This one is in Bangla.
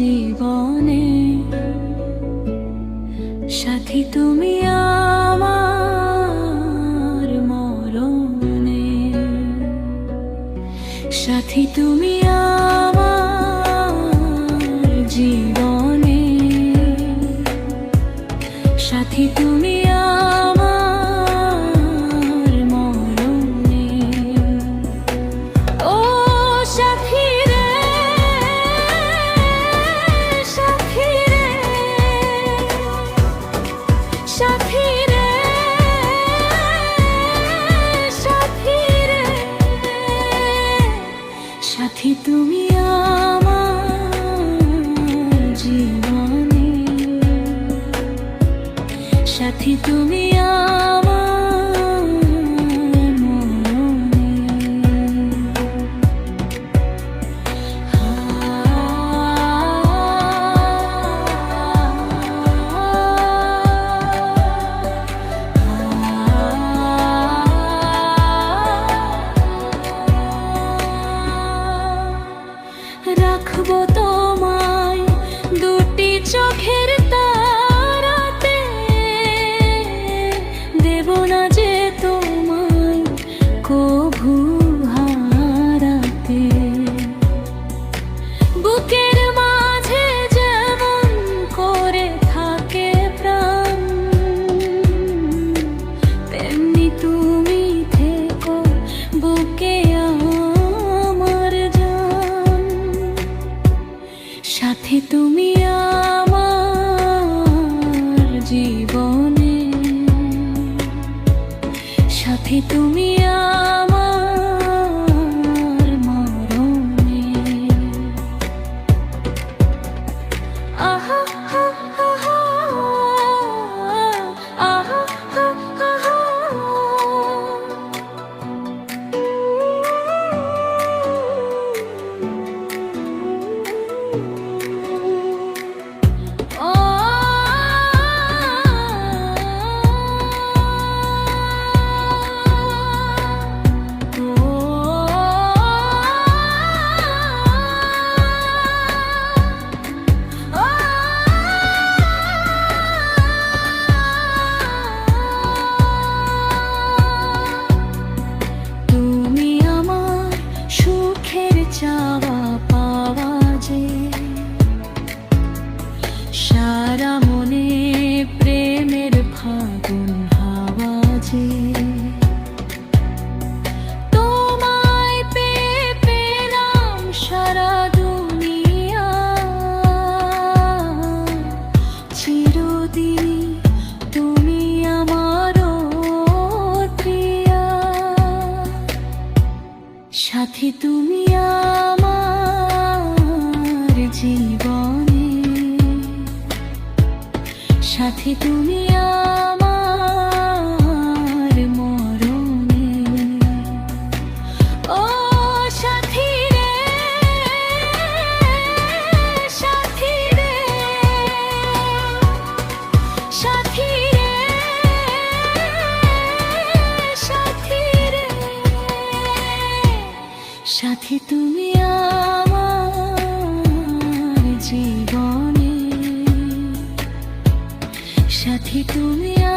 জীবনে। সাথী তুমি আমার মরণে। সাথী তুমি তুমি সাথে তুমি আমার সারা প্রেমের হাওয়া যে তোমায় সারা তুমি আমারও প্রিয়া। সাথী তুমি আমার সাথী তুমি ও সাথী সাথী সাথী তুমি আমার জীবনে। সাথী তুমি